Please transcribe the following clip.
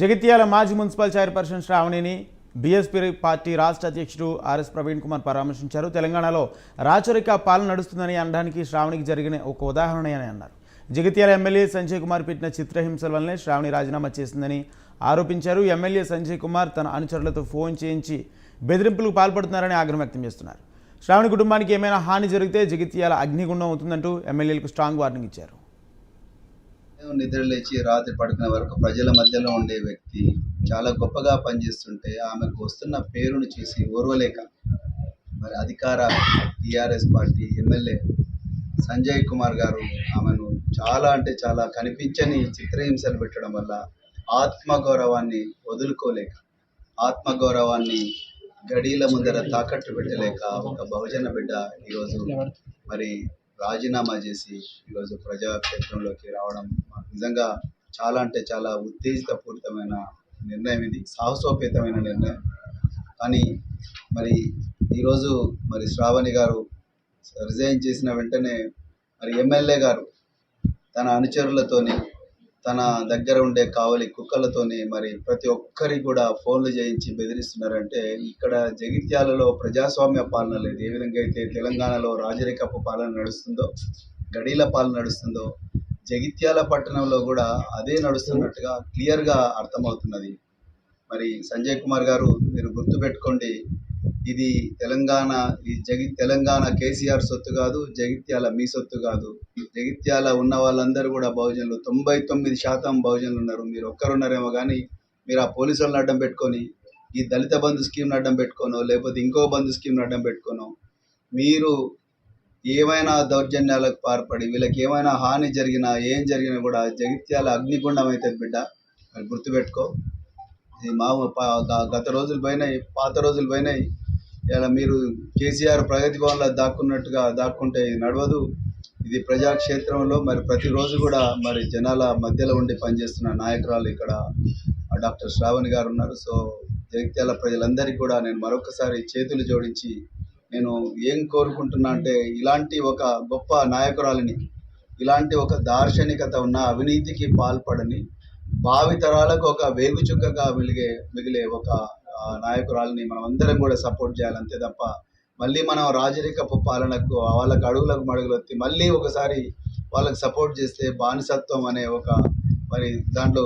జగిత్యాల మాజీ municipal chairperson శ్రావణిని BSP party రాష్ట్ర అధ్యక్షుడు ఆర్ఎస్ ప్రవీణ్ కుమార్ పరామర్శించారు. తెలంగాణలో రాచరిక పాలన నడుస్తుందని అనడానికి శ్రావణికి జరిగిన ఒక ఉదాహరణ అని అన్నారు. జగిత్యాల ఎమ్మెల్యే సంజయ్ కుమార్ పెట్టిన చిత్రహింసల వల్లనే శ్రావణి రాజీనామా చేసిందని ఆరోపించారు. ఎమ్మెల్యే సంజయ్ కుమార్ తన అనుచరులతో ఫోన్ చేయించి బెదిరింపులకు పాల్పడుతున్నారని ఆగ్రహం వ్యక్తం చేస్తున్నారు. శ్రావణి కుటుంబానికి ఏమైనా హాని జరిగితే జగిత్యాల అగ్నిగుండం అవుతుందంటూ ఎమ్మెల్యేలకు స్ట్రాంగ్ వార్నింగ్ ఇచ్చారు. ఉదయం నిద్ర లేచి రాత్రి పడుకునే వరకు ప్రజల మధ్యలో ఉండే వ్యక్తి చాలా గొప్పగా పనిచేస్తుంటే ఆమెకు వస్తున్న పేరును చూసి ఓర్వలేక మరి అధికార TRS party MLA Sanjay Kumar garu ఆమెను చాలా అంటే చాలా కనిపించని చిత్రహింసలు పెట్టడం వల్ల ఆత్మగౌరవాన్ని వదులుకోలేక ఆత్మగౌరవాన్ని గడీల ముందర తాకట్టు పెట్టలేక ఒక బహుజన బిడ్డ ఈరోజు మరి రాజీనామా చేసి ఈరోజు ప్రజాక్షేత్రంలోకి రావడం నిజంగా చాలా అంటే చాలా ఉత్తేజితపూరితమైన నిర్ణయం ఇది. సాహసోపేతమైన నిర్ణయం. కానీ మరి ఈరోజు మరి శ్రావణి గారు రిజైన్ చేసిన వెంటనే మరి ఎమ్మెల్యే గారు తన అనుచరులతోని తన దగ్గర ఉండే కావలి కుక్కలతోని మరి ప్రతి ఒక్కరి కూడా ఫోన్లు చేయించి బెదిరిస్తున్నారంటే ఇక్కడ జగిత్యాలలో ప్రజాస్వామ్య పాలన లేదు. ఏ విధంగా అయితే తెలంగాణలో రాజరికపు పాలన నడుస్తుందో గడీల పాలన నడుస్తుందో జగిత్యాల పట్టణంలో కూడా అదే నడుస్తున్నట్టుగా క్లియర్గా అర్థమవుతున్నది. మరి సంజయ్ కుమార్ గారు మీరు గుర్తుపెట్టుకోండి ఇది తెలంగాణ ఈ జగి తెలంగాణ కేసీఆర్ సొత్తు కాదు జగిత్యాల మీ సొత్తు కాదు. జగిత్యాల ఉన్న వాళ్ళందరూ కూడా బహుజనులు తొంభై తొమ్మిది శాతం బహుజనులు ఉన్నారు. మీరు ఒక్కరున్నారేమో కానీ మీరు ఆ పోలీసులను అడ్డం పెట్టుకొని ఈ దళిత బంధు స్కీమ్ని అడ్డం పెట్టుకోనో లేకపోతే ఇంకో బంధు స్కీమ్ని అడ్డం పెట్టుకోనో మీరు ఏమైనా దౌర్జన్యాలకు పాల్పడి వీళ్ళకి ఏమైనా హాని జరిగినా ఏం జరిగినా కూడా జగిత్యాల అగ్నిగుండం అవుతుంది బిడ్డ అది గుర్తుపెట్టుకో. ఇది మా గత రోజులు పోయినాయి పాత రోజులు పోయినాయి. ఇలా మీరు కేసీఆర్ ప్రగతి భవన్లో దాక్కున్నట్టుగా దాక్కుంటే ఇది నడవదు. ఇది ప్రజాక్షేత్రంలో మరి ప్రతిరోజు కూడా మరి జనాల మధ్యలో ఉండి పనిచేస్తున్న నాయకురాలు ఇక్కడ డాక్టర్ శ్రావణి గారు ఉన్నారు. సో జగిత్యాల ప్రజలందరికీ కూడా నేను మరొకసారి చేతులు జోడించి నేను ఏం కోరుకుంటున్నా అంటే ఇలాంటి ఒక గొప్ప నాయకురాలిని ఇలాంటి ఒక దార్శనికత ఉన్న అవినీతికి పాల్పడని భావితరాలకు ఒక వేగుచుక్కగా మిలిగే మిగిలే ఒక నాయకురాలని నాయకురాలిని మనం అందరం కూడా సపోర్ట్ చేయాలి అంతే తప్ప మళ్ళీ మనం రాజరికపు పాలనకు వాళ్ళకి అడుగులకు మడుగులు వచ్చి మళ్ళీ ఒకసారి వాళ్ళకి సపోర్ట్ చేస్తే బానిసత్వం అనే ఒక మరి దాంట్లో